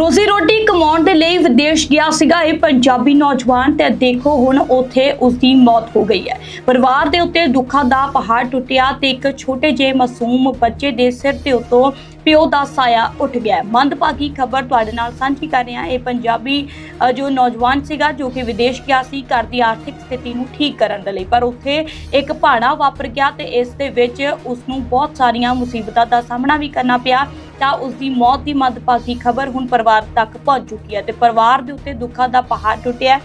ਰੋਜ਼ੀ ਰੋਟੀ ਕਮਾਉਣ ਦੇ ਲਈ ਵਿਦੇਸ਼ ਗਿਆ ਸੀਗਾ ਇਹ ਪੰਜਾਬੀ ਨੌਜਵਾਨ ਤੇ ਦੇਖੋ ਹੁਣ ਉੱਥੇ ਉਸ ਦੀ ਮੌਤ ਹੋ ਗਈ ਹੈ। ਪਰਿਵਾਰ ਦੇ ਉੱਤੇ ਦੁੱਖਾਂ ਦਾ ਪਹਾੜ ਟੁੱਟਿਆ ਤੇ ਇੱਕ ਛੋਟੇ ਜਿਹੇ ਮਾਸੂਮ ਬੱਚੇ ਦੇ ਸਿਰ ਤੇ ਉੱਤੋਂ ਪਿਓ ਦਾ ਸਾਇਆ ਉੱਠ ਗਿਆ ਮੰਦਭਾਗੀ ਖਬਰ ਤੁਹਾਡੇ ਨਾਲ ਸਾਂਝੀ ਕਰ ਰਹੇ ਹਾਂ ਇਹ ਪੰਜਾਬੀ ਜੋ ਨੌਜਵਾਨ ਸੀਗਾ ਜੋ ਕਿ ਵਿਦੇਸ਼ ਗਿਆ ਸੀ, ਘਰ ਦੀ ਆਰਥਿਕ ਸਥਿਤੀ ਨੂੰ ਠੀਕ ਕਰਨ ਦੇ ਲਈ। ਪਰ ਉੱਥੇ ਇੱਕ ਭਾਣਾ ਵਾਪਰ ਗਿਆ ਤੇ ਇਸ ਦੇ ਵਿੱਚ ਉਸ ਨੂੰ ਬਹੁਤ ਸਾਰੀਆਂ ਮੁਸੀਬਤਾਂ ਦਾ ਸਾਹਮਣਾ ਵੀ ਕਰਨਾ ਪਿਆ। ਤਾਂ ਉਸ ਦੀ ਮੌਤ ਦੀ ਮੰਦਭਾਗੀ ਖਬਰ ਹੁਣ ਪਰਿਵਾਰ ਤੱਕ ਪਹੁੰਚ ਚੁੱਕੀ ਹੈ ਤੇ ਪਰਿਵਾਰ ਦੇ ਉੱਤੇ ਦੁੱਖਾਂ ਦਾ ਪਹਾੜ ਟੁੱਟਿਆ ਹੈ।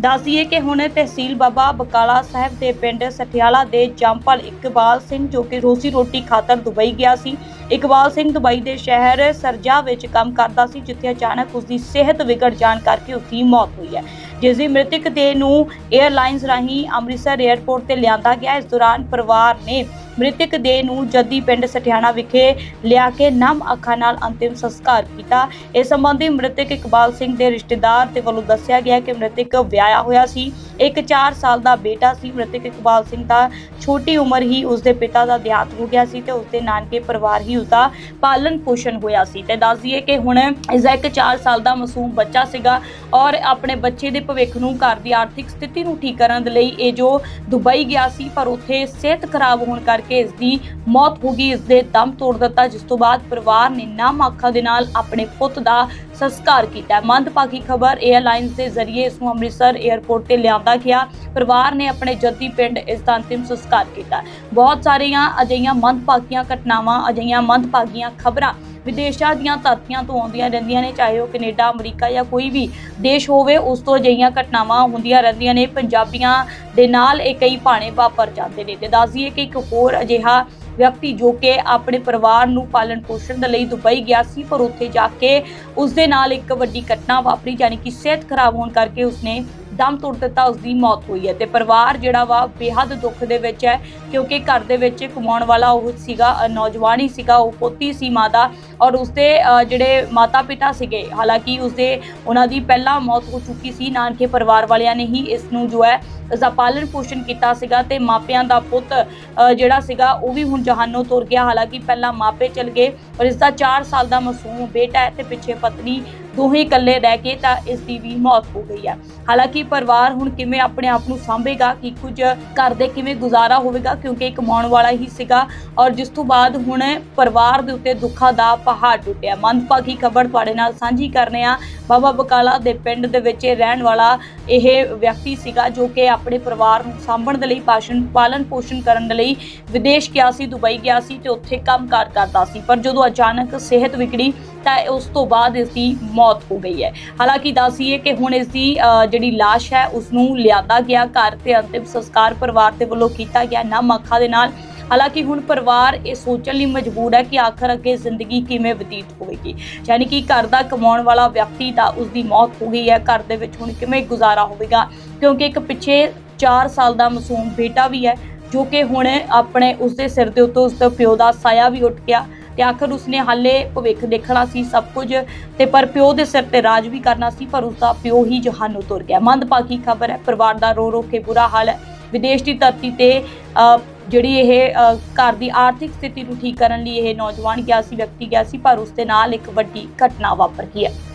ਦੱਸੀਏ ਕਿ ਹੁਣ ਤਹਿਸੀਲ ਬਾਬਾ ਬਕਾਲਾ ਸਾਹਿਬ ਦੇ ਪਿੰਡ ਸਠਿਆਲਾ ਦੇ ਜੰਪਲ ਇਕਬਾਲ ਸਿੰਘ, ਜੋ ਕਿ ਰੋਜ਼ੀ ਰੋਟੀ ਖਾਤਰ ਦੁਬਈ ਗਿਆ ਸੀ। ਇਕਬਾਲ ਸਿੰਘ ਦੁਬਈ ਦੇ ਸ਼ਹਿਰ ਸਰਜਾ ਵਿੱਚ ਕੰਮ ਕਰਦਾ ਸੀ, ਜਿੱਥੇ ਅਚਾਨਕ ਉਸ ਦੀ ਸਿਹਤ ਵਿਗੜ ਜਾਣ ਕਰਕੇ ਉਸ ਦੀ ਮੌਤ ਹੋਈ ਹੈ। ਜਿਸ ਦੀ ਮ੍ਰਿਤਕ ਦੇਹ ਨੂੰ 에ਅਰਲਾਈਨਸ ਰਾਹੀਂ ਅੰਮ੍ਰਿਤਸਰ 에ਅਰਪੋਰਟ ਤੇ ਲਿਆਂਦਾ ਗਿਆ। ਇਸ ਦੌਰਾਨ ਪਰਿਵਾਰ ਨੇ ਮ੍ਰਿਤਕ ਦੇਹ ਨੂੰ ਜੱਦੀ ਪਿੰਡ ਸਠਿਆਣਾ ਵਿਖੇ ਲਿਆ ਕੇ ਨਮ ਅੱਖਾਂ ਨਾਲ ਅੰਤਿਮ ਸੰਸਕਾਰ ਕੀਤਾ। ਇਸ ਸੰਬੰਧੀ ਮ੍ਰਿਤਕ ਇਕਬਾਲ ਸਿੰਘ ਦੇ ਰਿਸ਼ਤੇਦਾਰ ਦੇ ਵੱਲੋਂ ਦੱਸਿਆ ਗਿਆ ਕਿ ਮ੍ਰਿਤਕ ਵਿਆਹਿਆ ਹੋਇਆ ਸੀ। ਇੱਕ 4 ਸਾਲ ਦਾ ਬੇਟਾ ਸੀ। ਮ੍ਰਿਤਕ ਇਕਬਾਲ ਸਿੰਘ ਦਾ ਛੋਟੀ ਉਮਰ ਹੀ ਉਸ ਦੇ ਪਿਤਾ ਦਾ ਦਿਹਾਂਤ ਹੋ ਗਿਆ ਸੀ ਤੇ ਉਸ ਦੇ ਨਾਨਕੇ ਪਰਿਵਾਰ ਹੀ ਉਸ ਦਾ ਪਾਲਣ ਪੋਸ਼ਣ ਹੋਇਆ ਸੀ। ਤੇ ਦੱਸ ਦਈਏ ਕਿ ਹੁਣ ਇਸਦਾ ਇੱਕ 4 ਸਾਲ ਦਾ ਮਾਸੂਮ ਬੱਚਾ ਸੀਗਾ ਔਰ ਆਪਣੇ ਬੱਚੇ ਦੇ ਭਵਿੱਖ ਨੂੰ ਘਰ ਦੀ ਆਰਥਿਕ ਸਥਿਤੀ ਨੂੰ ਠੀਕ ਕਰਨ ਦੇ ਲਈ ਇਹ ਜੋ ਦੁਬਈ ਗਿਆ ਸੀ ਪਰ ਉੱਥੇ ਸਿਹਤ ਖਰਾਬ ਹੋਣ ਕਰਕੇ ਇਸ ਦੀ ਮੌਤ ਹੋ ਗਈ, ਇਸ ਦੇ ਦਮ ਤੋੜ ਦਿੱਤਾ, ਜਿਸ ਤੋਂ ਬਾਅਦ ਪਰਿਵਾਰ ਨੇ ਨਾਮ ਅੱਖਾਂ ਦੇ ਨਾਲ ਆਪਣੇ ਪੁੱਤ ਦਾ ਸੰਸਕਾਰ ਕੀਤਾ। ਮੰਦਭਾਗੀ ਖਬਰ 에ਅਰਲਾਈਨਸ ਦੇ ਜ਼ਰੀਏ ਇਸ ਨੂੰ ਅੰਮ੍ਰਿਤਸਰ 에ਅਰਪੋਰਟ ਤੇ ਲਿਆਂਦਾ ਗਿਆ। ਪਰਿਵਾਰ ਨੇ ਆਪਣੇ ਜੱਦੀ ਪਿੰਡ ਇਸ ਦਾ ਅੰਤਿਮ ਸੰਸਕਾਰ ਕੀਤਾ। ਬਹੁਤ ਸਾਰੀਆਂ ਅਜਿਹੀਆਂ ਮੰਦਭਾਗੀਆਂ ਘਟਨਾਵਾਂ, ਅਜਿਹੀਆਂ ਮੰਦਭਾਗੀਆਂ ਖਬਰਾਂ ਵਿਦੇਸ਼ਾਂ ਦੀਆਂ ਧਰਤੀਆਂ ਤੋਂ ਆਉਂਦੀਆਂ ਰਹਿੰਦੀਆਂ ਨੇ, ਚਾਹੇ ਉਹ ਕੈਨੇਡਾ, ਅਮਰੀਕਾ ਜਾਂ ਕੋਈ ਵੀ ਦੇਸ਼ ਹੋਵੇ, ਉਸ ਤੋਂ ਅਜਿਹੀਆਂ ਘਟਨਾਵਾਂ ਹੁੰਦੀਆਂ ਰਹਿੰਦੀਆਂ ਨੇ। ਪੰਜਾਬੀਆਂ ਦੇ ਨਾਲ ਇਹ ਕਈ ਭਾਣੇ ਵਾਪਰ ਜਾਂਦੇ ਨੇ। ਤੇ ਦੱਸ ਦਈਏ ਕਿ ਇੱਕ ਹੋਰ ਅਜਿਹਾ ਵਿਅਕਤੀ ਜੋ ਕਿ ਆਪਣੇ ਪਰਿਵਾਰ ਨੂੰ ਪਾਲਣ ਪੋਸ਼ਣ ਦੇ ਲਈ ਦੁਬਈ ਗਿਆ ਸੀ, ਪਰ ਉੱਥੇ ਜਾ ਕੇ ਉਸ ਦੇ ਨਾਲ ਇੱਕ ਵੱਡੀ ਘਟਨਾ ਵਾਪਰੀ ਯਾਨੀ ਕਿ ਸਿਹਤ ਖਰਾਬ ਹੋਣ ਕਰਕੇ ਉਸਨੇ ਦਮ ਤੋੜ ਦਿੱਤਾ ਉਸ ਦੀ ਮੌਤ ਹੋਈ ਹੈ। ਤੇ ਪਰਿਵਾਰ ਜਿਹੜਾ ਵਾ ਬੇਹੱਦ ਦੁੱਖ ਦੇ ਵਿੱਚ ਹੈ, ਕਿਉਂਕਿ ਘਰ ਦੇ ਵਿੱਚ ਕਮਾਉਣ ਵਾਲਾ ਉਹ ਸੀਗਾ ਨੌਜਵਾਨ ਹੀ ਸੀਗਾ, ਉਹ ਪੋਤੀ ਸੀ ਮਾਂ ਦਾ ਔਰ ਉਸਦੇ ਜਿਹੜੇ ਮਾਤਾ ਪਿਤਾ ਸੀਗੇ, ਹਾਲਾਂਕਿ ਉਸਦੇ, ਉਹਨਾਂ ਦੀ ਪਹਿਲਾਂ ਮੌਤ ਹੋ ਚੁੱਕੀ ਸੀ, ਨਾਨਕੇ ਪਰਿਵਾਰ ਵਾਲਿਆਂ ਨੇ ਹੀ ਇਸ ਨੂੰ ਜੋ ਹੈ ਦਾ ਪਾਲਣ ਪੋਸ਼ਣ ਕੀਤਾ ਸੀਗਾ ਤੇ ਮਾਪਿਆਂ ਦਾ ਪੁੱਤ ਜਿਹੜਾ ਸੀਗਾ ਉਹ ਵੀ ਹੁਣ ਜਹਾਨੋਂ ਤੁਰ ਗਿਆ। ਹਾਲਾਂਕਿ ਪਹਿਲਾਂ ਮਾਪੇ ਚਲ ਗਏ ਔਰ ਇਸ ਦਾ 4 ਸਾਲ ਦਾ ਮਾਸੂਮ ਬੇਟਾ ਹੈ ਤੇ ਪਿੱਛੇ ਪਤਨੀ ਦੋਹੇ ਇਕੱਲੇ ਰਹਿ ਕੇ ਤਾਂ ਇਸ ਦੀ ਵੀ ਮੌਤ ਹੋ ਗਈ ਹੈ। ਹਾਲਾਂਕਿ ਪਰਿਵਾਰ ਹੁਣ ਕਿਵੇਂ ਆਪਣੇ ਆਪ ਨੂੰ ਸੰਭੇਗਾ, ਕਿ ਕੁਝ ਘਰ ਦੇ ਕਿਵੇਂ ਗੁਜ਼ਾਰਾ ਹੋਵੇਗਾ, ਕਿਉਂਕਿ ਕਮਾਉਣ ਵਾਲਾ ਹੀ ਸੀਗਾ ਔਰ ਜਿਸ ਤੋਂ ਬਾਅਦ ਹੁਣ ਪਰਿਵਾਰ ਦੇ ਉੱਤੇ ਦੁੱਖਾਂ ਦਾ ਪਹਾੜ ਟੁੱਟਿਆ। ਮੰਦਭਾਗੀ ਖਬਰ ਤੁਹਾਡੇ ਨਾਲ ਸਾਂਝੀ ਕਰਨੇ ਆ ਬਾਬਾ ਬਕਾਲਾ ਦੇ ਪਿੰਡ ਦੇ ਵਿੱਚ ਰਹਿਣ ਵਾਲਾ ਇਹ ਵਿਅਕਤੀ ਸੀਗਾ ਜੋ ਕਿ ਆਪਣੇ ਪਰਿਵਾਰ ਨੂੰ ਸਾਂਭਣ ਦੇ ਲਈ, ਪਾਸ਼ਨ, ਪਾਲਣ ਪੋਸ਼ਣ ਕਰਨ ਦੇ ਲਈ ਵਿਦੇਸ਼ ਗਿਆ ਸੀ, ਦੁਬਈ ਗਿਆ ਸੀ ਤੇ ਉੱਥੇ ਕੰਮਕਾਰ ਕਰਦਾ ਸੀ। ਪਰ ਜਦੋਂ ਅਚਾਨਕ ਸਿਹਤ ਵਿਗੜੀ ਤਾਂ ਉਸ ਤੋਂ ਬਾਅਦ ਇਸ ਦੀ ਮੌਤ ਹੋ ਗਈ ਹੈ। ਹਾਲਾਂਕਿ ਦੱਸੀਏ ਕਿ ਹੁਣ ਇਸ ਦੀ ਜਿਹੜੀ ਲਾਸ਼ ਹੈ, ਉਸ ਨੂੰ ਲਿਆਂਦਾ ਗਿਆ। ਘਰ ਤੇ ਅੰਤਿਮ ਸੰਸਕਾਰ ਪਰਿਵਾਰ ਦੇ ਵੱਲੋਂ ਕੀਤਾ ਗਿਆ। ਨਮ ਅੱਖਾਂ ਦੇ ਨਾਲ ਹਾਲਾਂਕਿ ਹੁਣ ਪਰਿਵਾਰ ਇਹ ਸੋਚਣ ਲਈ ਮਜਬੂਰ ਹੈ ਕਿ ਆਖਰ ਅੱਗੇ ਜ਼ਿੰਦਗੀ ਕਿਵੇਂ ਬਤੀਤ ਹੋਵੇਗੀ। ਯਾਨੀ ਕਿ ਘਰ ਦਾ ਕਮਾਉਣ ਵਾਲਾ ਵਿਅਕਤੀ ਦਾ ਉਸ ਦੀ ਮੌਤ ਹੋ ਗਈ ਹੈ। ਘਰ ਦੇ ਵਿੱਚ ਹੁਣ ਕਿਵੇਂ ਗੁਜ਼ਾਰਾ ਹੋਵੇਗਾ? ਕਿਉਂਕਿ ਇੱਕ ਪਿੱਛੇ 4 ਸਾਲ ਦਾ ਮਾਸੂਮ ਬੇਟਾ ਵੀ ਹੈ, ਜੋ ਕਿ ਹੁਣ ਆਪਣੇ ਉਸ ਦੇ ਸਿਰ ਦੇ ਉੱਤੇ ਉਸ ਦਾ ਪਿਓ ਦਾ ਸਾਇਆ ਵੀ ਉੱਠ ਗਿਆ ਤੇ ਆਖਰ ਉਸਨੇ ਹਾਲੇ ਭਵਿੱਖ ਦੇਖਣਾ ਸੀ ਸਭ ਕੁਝ ਤੇ ਪਰ ਪਿਓ ਦੇ ਸਿਰ ਤੇ ਰਾਜ ਵੀ ਕਰਨਾ ਸੀ, ਪਰ ਉਸਦਾ ਪਿਓ ਹੀ ਜਹਾਨੋਂ ਤੁਰ ਗਿਆ। ਮੰਦਭਾਗੀ ਖਬਰ ਹੈ, ਪਰਿਵਾਰ ਦਾ ਰੋ ਰੋ ਕੇ ਬੁਰਾ ਹਾਲ ਹੈ। ਵਿਦੇਸ਼ ਦੀ ਧਰਤੀ ਤੇ ਜਿਹੜੀ ਇਹ ਘਰ ਦੀ ਆਰਥਿਕ ਸਥਿਤੀ ਨੂੰ ਠੀਕ ਕਰਨ ਲਈ ਇਹ ਨੌਜਵਾਨ ਗਿਆ ਸੀ, ਵਿਅਕਤੀ ਗਿਆ ਸੀ, ਪਰ ਉਸ ਦੇ ਨਾਲ ਇੱਕ ਵੱਡੀ ਘਟਨਾ ਵਾਪਰ ਗਈ ਹੈ।